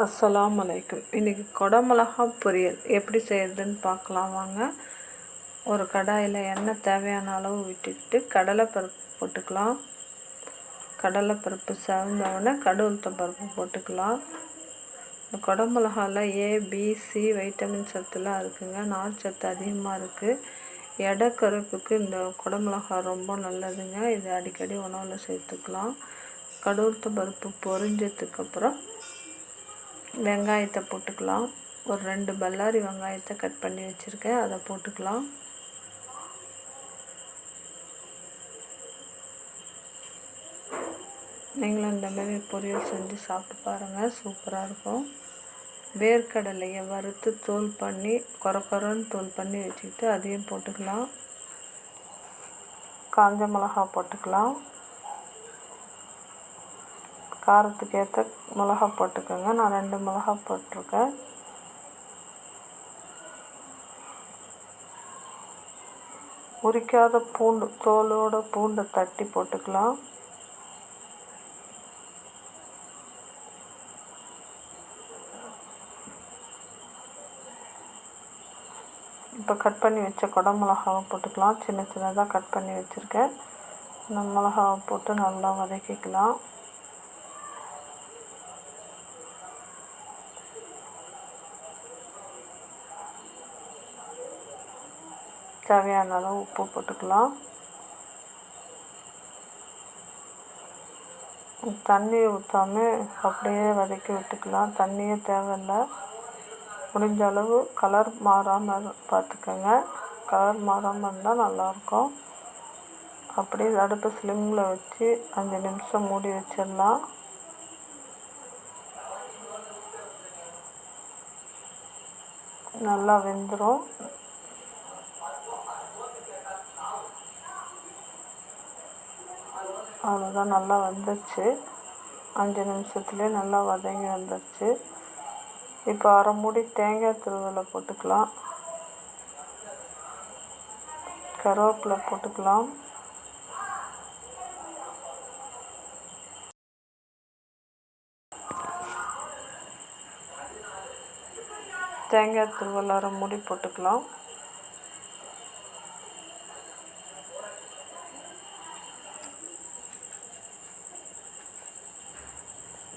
அஸ்ஸலாம் அலைக்கும். இன்றைக்கி குடமிளகா பொரியல் எப்படி செய்கிறதுன்னு பார்க்கலாம் வாங்க. ஒரு கடாயில் எண்ணெய் தேவையான அளவு விட்டுக்கிட்டு கடலைப்பருப்பு போட்டுக்கலாம். கடலைப்பருப்பு சேர்ந்தவுடனே கடுகுத்த பருப்பு போட்டுக்கலாம். இந்த குடமிளகாவில் ஏ பிசி வைட்டமின் சத்துலாம் இருக்குங்க. நார் சத்து அதிகமாக இருக்குது எடை கருப்புக்கு இந்த குடமிளகா ரொம்ப நல்லதுங்க. இது அடிக்கடி உணவில் சேர்த்துக்கலாம். கடுகுத்த பருப்பு பொரிஞ்சதுக்கப்புறம் வெங்காயத்தை போட்டுக்கலாம். ஒரு ரெண்டு பல்லாரி வெங்காயத்தை கட் பண்ணி வச்சுருக்கேன். அதை போட்டுக்கலாம். நீங்களும் இந்த மாதிரி பொரியல் செஞ்சு சாப்பிட்டு பாருங்கள் சூப்பராக இருக்கும். வேர்க்கடலையை வறுத்து தோல் பண்ணி குறை குறைன்னு தோல் பண்ணி வச்சுக்கிட்டு அதையும் போட்டுக்கலாம். காஞ்ச மிளகா போட்டுக்கலாம். காரத்துக்கு ஏற்ற மிளகா போட்டுக்கோங்க. நான் ரெண்டு மிளகா போட்டிருக்கேன். உரிக்காத பூண்டு தோலோட பூண்டை தட்டி போட்டுக்கலாம். இப்போ கட் பண்ணி வச்ச குடமிளகாவை போட்டுக்கலாம். சின்ன சின்னதாக கட் பண்ணி வச்சுருக்கேன். இந்த மிளகாவை போட்டு நல்லா வதக்கிக்கலாம். தேவையான அளவு உப்பு போட்டுக்கலாம். தண்ணி ஊற்றாமல் அப்படியே வதக்கி விட்டுக்கலாம். தண்ணியே தேவையில்லை. முடிஞ்ச அளவு கலர் மாறாமல் பார்த்துக்கோங்க கலர் மாறாமல் இருந்தால் நல்லாயிருக்கும். அப்படியே அடுப்பு ஸ்லிம்மில் வச்சு அஞ்சு நிமிஷம் மூடி வச்சிடலாம். நல்லா வெந்துடும் அவ்வளோதான் நல்லா வந்துடுச்சு அஞ்சு நிமிஷத்துலேயே நல்லா வதங்கி வந்துடுச்சு இப்போ அரை மூடி தேங்காய் துருவலை போட்டுக்கலாம். கருவேப்பிலை போட்டுக்கலாம். தேங்காய் துருவல் அரை மூடி போட்டுக்கலாம்.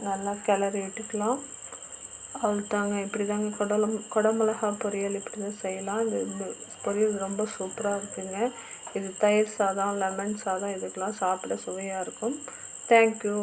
நல்லா கிளறி விட்டுக்கலாம். அவ்வளோ தாங்க இப்படி தாங்க குடலம் குடமிளகா பொரியல் இப்படி தான் செய்யலாம். இது இந்த பொரியல் ரொம்ப சூப்பராக இருக்குங்க. இது தயிர் சாதம் லெமன் சாதம் இதுக்கெலாம் சாப்பிட சுவையாக இருக்கும். தேங்க்யூ